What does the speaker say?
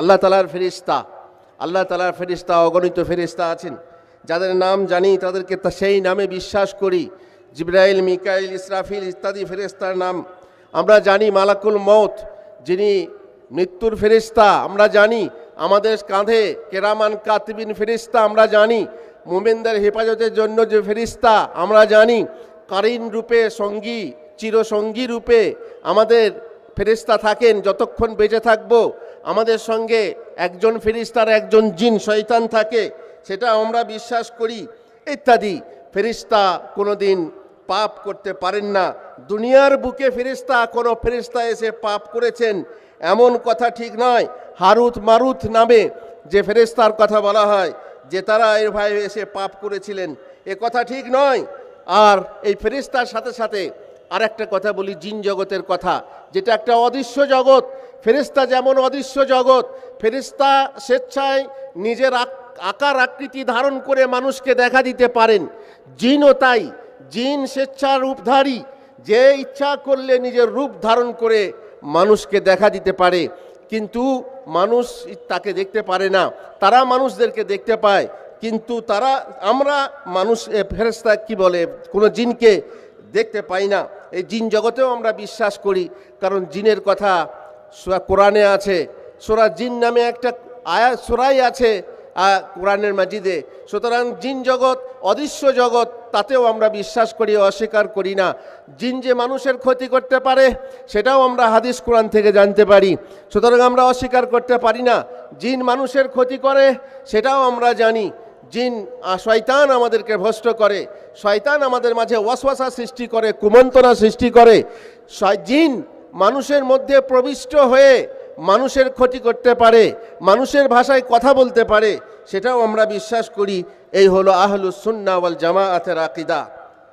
আল্লাহ তালার ফেরিস্তা আল্লাহ তালার ফেরিস্তা অগণিত ফেরিস্তা আছেন। যাদের নাম জানি, তাদেরকে সেই নামে বিশ্বাস করি। জিব্রাইল, মিকাইল, ইসরাফিল ইত্যাদি ফেরিস্তার নাম। আমরা জানি মালাকুল মৌত যিনি মৃত্যুর ফেরিস্তা আমরা জানি। আমাদের কাঁধে কেরামান কাতিবিন ফেরিস্তা আমরা জানি। মোমেনদের হেফাজতের জন্য যে ফেরিস্তা আমরা জানি। কারিন রূপে সঙ্গী, চিরসঙ্গী রূপে আমাদের ফেরিস্তা থাকেন, যতক্ষণ বেঁচে থাকব, আমাদের সঙ্গে একজন ফেরিস্তার একজন জিন, শয়তান থাকে, সেটা আমরা বিশ্বাস করি, ইত্যাদি। ফেরিস্তা কোনোদিন পাপ করতে পারেন না। দুনিয়ার বুকে ফেরিস্তা কোনো ফেরিস্তা এসে পাপ করেছেন, এমন কথা ঠিক নয়। হারুত মারুত নামে যে ফেরিস্তার কথা বলা হয়, যে তারা এর ভাই এসে পাপ করেছিলেন, এ কথা ঠিক নয়। আর এই ফেরিস্তার সাথে সাথে আর একটা কথা বলি জিন জগতের কথা যেটা একটা অদৃশ্য জগৎ। ফেরিস্তা যেমন অদৃশ্য জগৎ ফেরিস্তা স্বেচ্ছায় নিজের আকার আকৃতি ধারণ করে মানুষকে দেখা দিতে পারেন। জিনও তাই জিন স্বেচ্ছা রূপধারী যে ইচ্ছা করলে নিজের রূপ ধারণ করে মানুষকে দেখা দিতে পারে। কিন্তু মানুষ তাকে দেখতে পারে না তারা মানুষদেরকে দেখতে পায়। কিন্তু তারা আমরা মানুষ এ, ফেরেশতা কি বলে কোনো জিনকে দেখতে পাই না। এই জিন জগতেও আমরা বিশ্বাস করি, কারণ জিনের কথা কোরআনে আছে। সোরা জিন নামে একটা আয়া সোরাই আছে কোরআনের মাজিদে। সুতরাং জিন জগৎ, অদৃশ্য জগৎ, তাতেও আমরা বিশ্বাস করি, অস্বীকার করি না। জিন যে মানুষের ক্ষতি করতে পারে, সেটাও আমরা হাদিস কোরআন থেকে জানতে পারি। সুতরাং আমরা অস্বীকার করতে পারি না। জিন মানুষের ক্ষতি করে, সেটাও আমরা জানি। জিন শয়তান আমাদেরকে ভ্রষ্ট করে। শয়তান আমাদের মাঝে ওয়াসওয়াসা সৃষ্টি করে কুমন্তনা সৃষ্টি করে। জিন মানুষের মধ্যে প্রবিষ্ট হয়ে মানুষের ক্ষতি করতে পারে, মানুষের ভাষায় কথা বলতে পারে, সেটাও আমরা বিশ্বাস করি। এই হলো আহলুসুন্না জামা জামাআতের আকিদা।